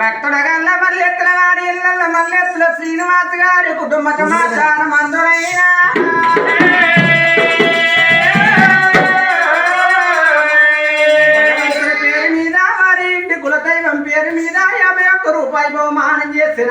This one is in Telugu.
భక్తుడగల్ల మల్లెత్తుల వారి ఇళ్ళ మల్లెత్తుల శ్రీనివాస్ గారి కుటుంబ సమాచారం అందునైనా. పేరు మీద వారి ఇంటి కులదైవం పేరు మీద యాభై ఒక్క రూపాయి బహుమానం చేసిన.